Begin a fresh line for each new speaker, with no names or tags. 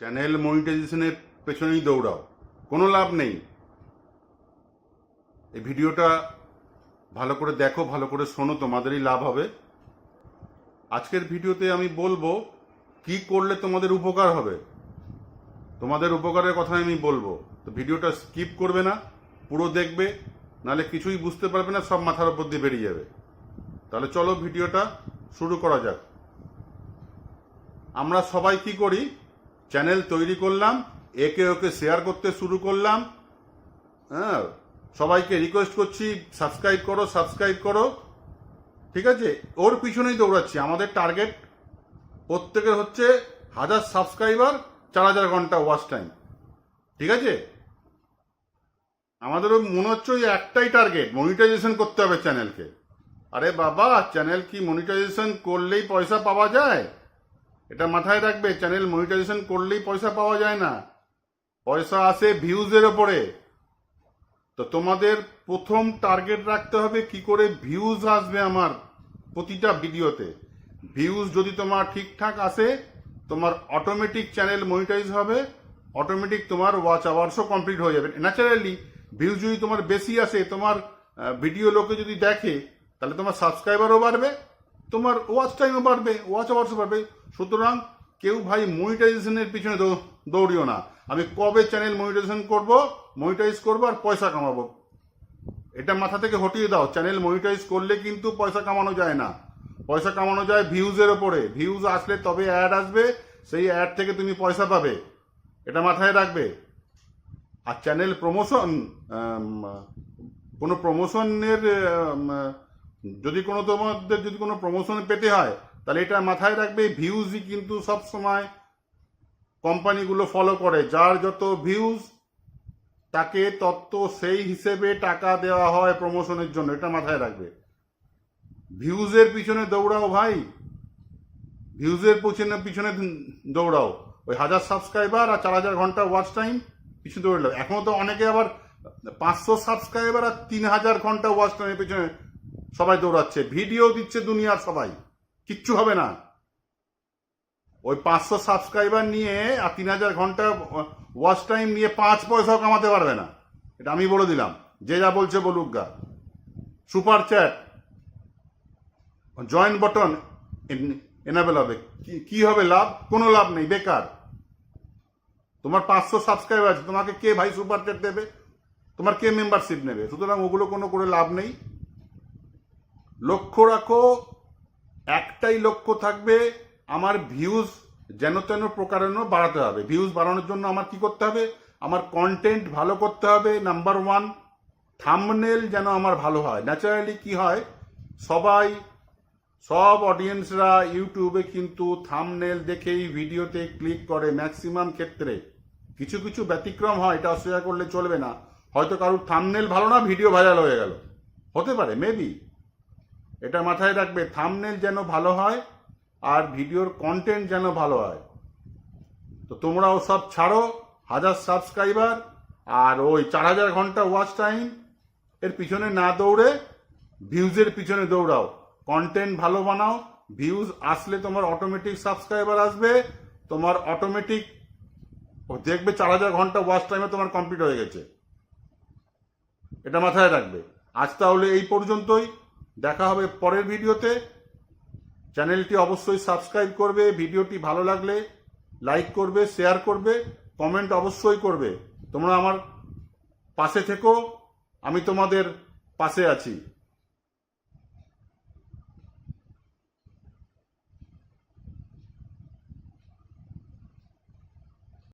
Channel মনিটাইজেশনের পেছনেই দৌড়াও। কোনো লাভ নেই। এই ভিডিওটা ভালো করে দেখো, ভালো করে শোনো, তোমাদেরই লাভ হবে। আজকের ভিডিওতে আমি বলব, কি করলে তোমাদের উপকার হবে? তোমাদের উপকারের কথা আমি বলব। তো ভিডিওটা স্কিপ করবে না, পুরো দেখবে নালে কিছুই বুঝতে পারবে না, সব মাথার উপর দিয়ে বেরিয়ে যাবে। তাহলে চলো ভিডিওটা শুরু করা যাক। আমরা সবাই কি করি? চ্যানেল তৈরি করলাম, একে ওকে শেয়ার করতে শুরু করলাম। হ্যাঁ সবাইকে রিকোয়েস্ট করছি সাবস্ক্রাইব করো সাবস্ক্রাইব করো। ঠিক আছে? ওর পিছনেই দৌড়াচ্ছি। আমাদের টার্গেট প্রত্যেকের হচ্ছে হাজার সাবস্ক্রাইবার চার হাজার ঘণ্টা ওয়াচ টাইম ঠিক আছে? আমাদেরও মনে হচ্ছে ওই একটাই টার্গেট মনিটাইজেশন করতে হবে চ্যানেলকে আরে বাবা চ্যানেল কি মনিটাইজেশন করলেই পয়সা পাওয়া যায়? এটা মাথায় রাখবে চ্যানেল মনিটাইজেশন করলেই পয়সা পাওয়া যায় না। পয়সা আসে ভিউজের ওপরে। তো তোমাদের প্রথম টার্গেট রাখতে হবে কি করে ভিউজ আসবে আমার প্রতিটা ভিডিওতে ভিউজ যদি তোমার ঠিকঠাক আসে, তোমার অটোমেটিক চ্যানেল মনিটাইজ হবে অটোমেটিক তোমার ওয়াচ আওয়ার্সও কমপ্লিট হয়ে যাবে। ন্যাচারালি ভিউজ যদি তোমার বেশি আসে, তোমার ভিডিও লোকে যদি দেখে, তাহলে তোমার সাবস্ক্রাইবারও বাড়বে, তোমার ওয়াচ টাইমও বাড়বে ওয়াচ আওয়ার্সও বাড়বে। সুতরাং কেউ ভাই মনিটাইজেশনের পিছনে দৌড়িও না। আমি কবে চ্যানেল মনিটাইজেশন করব মনিটাইজ করব আর পয়সা কামাবো? এটা মাথা থেকে হটিয়ে দাও। চ্যানেল মনিটাইজ করলে কিন্তু পয়সা কামানো যায় না। পয়সা কামানো যায় ভিউজের ওপরে। ভিউজ আসলে তবে অ্যাড আসবে, সেই অ্যাড থেকে তুমি পয়সা পাবে। এটা মাথায় রাখবে। আর চ্যানেল প্রমোশন কোনো প্রমোশনের যদি কোনো তোমাদের যদি কোনো প্রমোশন পেতে হয় তাহলে এটা মাথায় রাখবে ভিউজই কিন্তু সব সময় কোম্পানিগুলো ফলো করে। যার যত ভিউজ তাকে তত সেই হিসেবে টাকা দেওয়া হয় প্রমোশনের জন্য, এটা মাথায় রাখবে। ভিউজের পিছনে দৌড়াও ভাই। ভিউজের পিছনে পিছনে দৌড়াও। ওই হাজার সাবস্ক্রাইবার আর চার হাজার ঘণ্টা ওয়াচ টাইম পিছনে দৌড়াও এখনও তো অনেকে আবার পাঁচশো সাবস্ক্রাইবার আর তিন হাজার ঘণ্টা ওয়াচ টাইমের পিছনে সবাই দৌড়াচ্ছে। ভিডিও দিচ্ছে দুনিয়ার সবাই। কিচ্ছু হবে না। ওই পাঁচশো সাবস্ক্রাইবার নিয়ে আর তিন হাজার ঘণ্টা ওয়াচ টাইম নিয়ে পাঁচ পয়সাও কামাতে পারবে না। এটা আমি বলে দিলাম। যে যা বলছে বলুক গা। Super chat join button enable হবে। কি- হবে লাভ? কোনো লাভ নেই, বেকার। তোমার পাঁচশো সাবস্ক্রাইবার আছে। তোমাকে কে ভাই সুপার চ্যাট দেবে? তোমার কে মেম্বারশিপ নেবে? সুতরাং ওগুলো কোনো করে লাভ নেই। লক্ষ্য রাখো একটাই লক্ষ্য থাকবে, আমার ভিউজ যেন তেন প্রকারেণ বাড়াতে হবে। ভিউজ বাড়ানোর জন্য আমার কি করতে হবে? আমার কন্টেন্ট ভালো করতে হবে নাম্বার ওয়ান থামনেল যেন আমার ভালো হয়। ন্যাচারালি কি হয়? সবাই, সব অডিয়েন্সরা ইউটিউবে কিন্তু থামনেল দেখেই ভিডিওতে ক্লিক করে ম্যাক্সিমাম ক্ষেত্রে। কিছু কিছু ব্যতিক্রম হয়, এটা অস্বীকার করলে চলবে না। হয়তো কারোর থামনেল ভালো না ভিডিও ভাইরাল হয়ে গেল। হতে পারে মেবি এটা মাথায় রাখবে থামনেল যেন ভালো হয় আর ভিডিওর কন্টেন্ট যেন ভালো হয়। তো তোমরাও সব ছাড়ো, হাজার সাবস্ক্রাইবার আর ওই চার হাজার ঘণ্টা ওয়াচ টাইম এর পিছনে না দৌড়ে ভিউজের পিছনে দৌড়াও। কন্টেন্ট ভালো বানাও ভিউজ আসলে তোমার অটোমেটিক সাবস্ক্রাইবার আসবে, তোমার অটোমেটিক দেখবে চার হাজার ঘণ্টা ওয়াচ টাইমে তোমার কমপ্লিট হয়ে গেছে। এটা মাথায় রাখবে। আজ তাহলে এই পর্যন্তই। দেখা হবে পরের ভিডিওতে। চ্যানেলটি অবশ্যই সাবস্ক্রাইব করবে, ভিডিওটি ভালো লাগলে লাইক করবে, শেয়ার করবে, কমেন্ট অবশ্যই করবে। তোমরা আমার পাশে থেকো, আমি তোমাদের পাশে আছি।